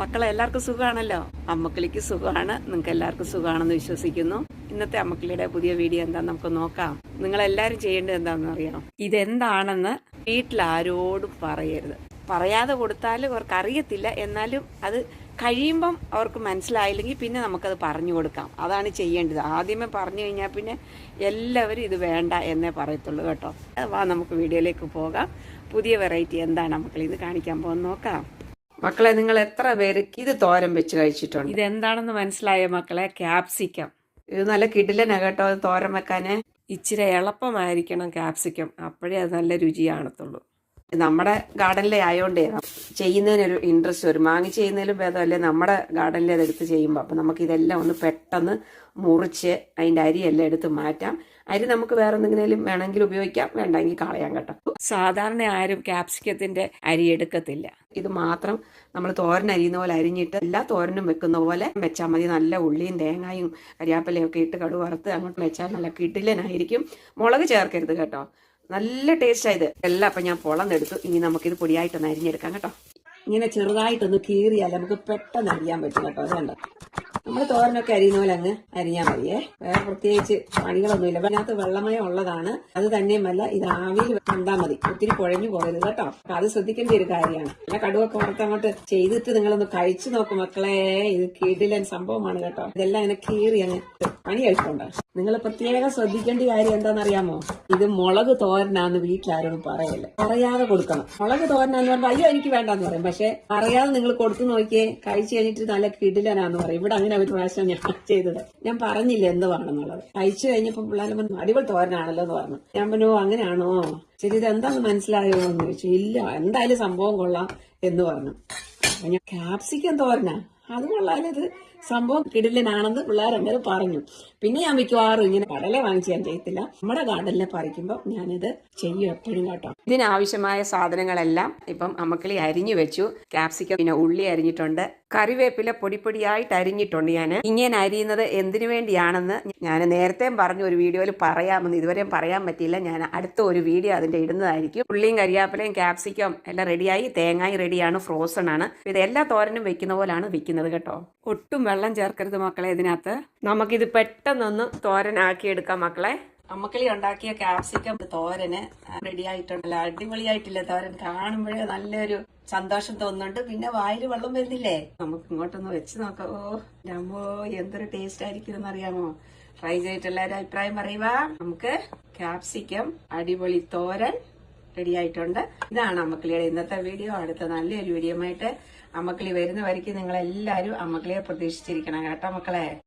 മക്കളെ എല്ലാവർക്കും സുഖമാണല്ലോ? അമ്മക്കിളിക്ക് സുഖമാണ്. നിങ്ങൾക്ക് എല്ലാവർക്കും സുഖമാണെന്ന് വിശ്വസിക്കുന്നു. ഇന്നത്തെ അമ്മക്കിളിയുടെ പുതിയ വീഡിയോ എന്താണെന്ന് നമുക്ക് നോക്കാം. നിങ്ങൾ എല്ലാവരും ചെയ്യേണ്ടത് എന്താണെന്ന് അറിയണം? ഇതെന്താണെന്ന് വീട്ടിൽ ആരോടും പറയരുത്. പറയാതെ കൊടുത്താൽ അവർക്ക് അറിയത്തില്ല എന്നാലും അത് കഴിയുമ്പം അവർക്ക് മനസ്സിലായില്ലെങ്കിൽ പിന്നെ നമുക്കത് പറഞ്ഞു കൊടുക്കാം. അതാണ് ചെയ്യേണ്ടത്. ആദ്യമേ പറഞ്ഞു കഴിഞ്ഞാൽ പിന്നെ എല്ലാവരും ഇത് വേണ്ട എന്നേ പറയത്തുള്ളൂ കേട്ടോ. വാ നമുക്ക് വീഡിയോയിലേക്ക് പോകാം. പുതിയ വെറൈറ്റി എന്താണ് ഇത് കാണിക്കാൻ പോകുന്ന നോക്കാം. മക്കളെ നിങ്ങൾ എത്ര പേര് ഇത് തോരൻ വെച്ച് കഴിച്ചിട്ടുണ്ട്? ഇത് എന്താണെന്ന് മനസ്സിലായ മക്കളെ? ക്യാപ്സിക്കം. ഇത് നല്ല കിടിലനെ കേട്ടോ അത് തോരൻ വെക്കാന്. ഇച്ചിരി എളുപ്പമായിരിക്കണം ക്യാപ്സിക്കം. അപ്പോഴേ അത് നല്ല രുചി കാണത്തുള്ളൂ നമ്മുടെ ഗാർഡനിലെ ആയതുകൊണ്ടേ ചെയ്യുന്നതിനൊരു ഇൻട്രസ്റ്റ് വരും. വാങ്ങി ചെയ്യുന്നതിലും ഭേദമല്ലേ നമ്മുടെ ഗാർഡനിലെ അതെടുത്ത് ചെയ്യുമ്പോൾ അപ്പം നമുക്ക് ഇതെല്ലാം ഒന്ന് പെട്ടെന്ന് മുറിച്ച് അതിന്റെ അരിയെല്ലാം എടുത്ത് മാറ്റാം. അരി നമുക്ക് വേറെ എന്തെങ്കിലും വേണമെങ്കിൽ ഉപയോഗിക്കാം. വേണ്ടെങ്കിൽ കളയാം കേട്ടോ. സാധാരണ ആരും ക്യാപ്സിക്കത്തിന്റെ അരി എടുക്കത്തില്ല. ഇത് മാത്രം നമ്മൾ തോരൻ അരിയുന്ന പോലെ അരിഞ്ഞിട്ട് എല്ലാ തോരനും വെക്കുന്ന പോലെ വെച്ചാൽ മതി. നല്ല ഉള്ളിയും തേങ്ങായും കരിയാപ്പലയും ഒക്കെ ഇട്ട് കടുവറുത്ത് അങ്ങോട്ട് വെച്ചാൽ നല്ല കിട്ടില്ലനായിരിക്കും മുളക് ചേർക്കരുത് കേട്ടോ. നല്ല ടേസ്റ്റാ ഇത്. എല്ലാം അപ്പം ഞാൻ പൊളന്നെടുത്തു. ഇനി നമുക്കിത് പൊടിയായിട്ടൊന്ന് അരിഞ്ഞെടുക്കാം കേട്ടോ. ഇങ്ങനെ ചെറുതായിട്ടൊന്ന് കീറിയാൽ നമുക്ക് പെട്ടെന്ന് അരിയാൻ പറ്റും കേട്ടോ. അതുകൊണ്ട് നമ്മൾ തോരനൊക്കെ അരിയുന്ന പോലെ അങ്ങ് അരിഞ്ഞാൽ മതിയേ. വേറെ പ്രത്യേകിച്ച് പണികളൊന്നുമില്ല. അതിനകത്ത് വെള്ളമയം ഉള്ളതാണ്. അത് തന്നെയുമല്ല ഇത് ആവിയിൽ കണ്ടാൽ മതി. ഒത്തിരി കുഴഞ്ഞു പോകരുത് കേട്ടോ. അപ്പൊ അത് ശ്രദ്ധിക്കേണ്ട ഒരു കാര്യമാണ്. നല്ല കടുവൊക്കെ വറുത്ത് അങ്ങോട്ട് ചെയ്തിട്ട് നിങ്ങളൊന്ന് കഴിച്ചു നോക്കും മക്കളെ. ഇത് കീട്ടിലെ സംഭവമാണ് കേട്ടോ. ഇതെല്ലാം ഇങ്ങനെ കീറി അങ്ങ് പണി കഴിക്കണ്ട നിങ്ങൾ പ്രത്യേകം ശ്രദ്ധിക്കേണ്ട കാര്യം എന്താണെന്നറിയാമോ? ഇത് മുളക് തോരനാന്ന് വീട്ടിലാരോടും പറയല്ല? പറയാതെ കൊടുക്കണം. മുളക് തോരനാന്ന് പറഞ്ഞാൽ അയ്യോ എനിക്ക് വേണ്ടെന്ന് പറയും. പക്ഷെ അറിയാതെ നിങ്ങൾ കൊടുത്തു നോക്കിയേ കഴിച്ചു കഴിഞ്ഞിട്ട് നല്ല കിടിലനാന്ന് പറയും. ഇവിടെ അങ്ങനെ ഒരു പ്രാവശ്യം ഞാൻ ചെയ്തത്. ഞാൻ പറഞ്ഞില്ല എന്ത് വേണമെന്നുള്ളത് കഴിച്ചു കഴിഞ്ഞപ്പോൾ പിള്ളേർ പറഞ്ഞു അടിപൊളി തോരനാണല്ലോ എന്ന് പറഞ്ഞു. ഞാൻ പറഞ്ഞു അങ്ങനെയാണോ? ശരി ഇത് എന്താന്ന് മനസ്സിലായോ എന്ന് ചോദിച്ചു. ഇല്ല എന്തായാലും സംഭവം കൊള്ളാം എന്ന് പറഞ്ഞു. ക്യാപ്സിക്കം തോരനാ? അത് കൊള്ളാലത് സംഭവം കിടിലനാണെന്ന് പിള്ളേരെന്നത് പറഞ്ഞു. പിന്നെ ഞാൻ മിക്കവാറും ഇങ്ങനെ കടല വാങ്ങിച്ച് ഞാൻ ചെയ്യത്തില്ല. നമ്മുടെ ഗാർഡനിലെ പറിക്കുമ്പോൾ ഞാനിത് ചെയ്യും എപ്പോഴും കേട്ടോ. ഇതിനാവശ്യമായ സാധനങ്ങളെല്ലാം ഇപ്പം അമ്മക്കിളി അരിഞ്ഞു വെച്ചു. ക്യാപ്സിക്കം പിന്നെ ഉള്ളി അരിഞ്ഞിട്ടുണ്ട്. കറിവേപ്പില പൊടിപ്പൊടിയായിട്ട് അരിഞ്ഞിട്ടുണ്ട് ഞാൻ ഇങ്ങനെ അരിയുന്നത് എന്തിനു വേണ്ടിയാണെന്ന് ഞാൻ നേരത്തെ പറഞ്ഞു ഒരു വീഡിയോയിൽ പറയാമെന്ന് ഇതുവരെയും പറയാൻ പറ്റിയില്ല. ഞാൻ അടുത്ത ഒരു വീഡിയോ അതിന്റെ ഇടുന്നതായിരിക്കും. ഉള്ളിയും കരിയാപ്പിലയും ക്യാപ്സിക്കം എല്ലാം റെഡിയായി തേങ്ങായും റെഡിയാണ് ഫ്രോസൺ ആണ്. ഇത് എല്ലാ തോരനും വെക്കുന്ന പോലാണ് വെക്കുന്നത് കേട്ടോ. ഒട്ടും വെള്ളം ചേർക്കരുത് മക്കളെ ഇതിനകത്ത്. നമുക്കിത് പെട്ടെന്നൊന്ന് തോരനാക്കി എടുക്കാം മക്കളെ. അമ്മക്കളി ഉണ്ടാക്കിയ ക്യാപ്സിക്കം തോരന് റെഡി ആയിട്ടുണ്ടല്ലോ അടിപൊളിയായിട്ടില്ല തോരൻ. കാണുമ്പോഴേ നല്ലൊരു സന്തോഷം തോന്നുന്നുണ്ട്. പിന്നെ വായിൽ വെള്ളം വരുന്നില്ലേ? നമുക്ക് ഇങ്ങോട്ടൊന്ന് വെച്ച് നോക്കാം. ഓ നമ്മോ എന്തൊരു ടേസ്റ്റ് ആയിരിക്കും എന്നറിയാമോ ട്രൈ ചെയ്തിട്ടുള്ള ഒരു അഭിപ്രായം പറയുക നമുക്ക് ക്യാപ്സിക്കം അടിപൊളി തോരൻ റെഡി ആയിട്ടുണ്ട് ഇതാണ് അമ്മക്കിളിയുടെ ഇന്നത്തെ വീഡിയോ. അടുത്ത നല്ലൊരു വീഡിയോ ആയിട്ട് അമ്മക്കിളി വരുന്ന വരയ്ക്ക് നിങ്ങൾ എല്ലാവരും അമ്മക്കിളിയെ പ്രതീക്ഷിച്ചിരിക്കണം കേട്ടോ മക്കളെ.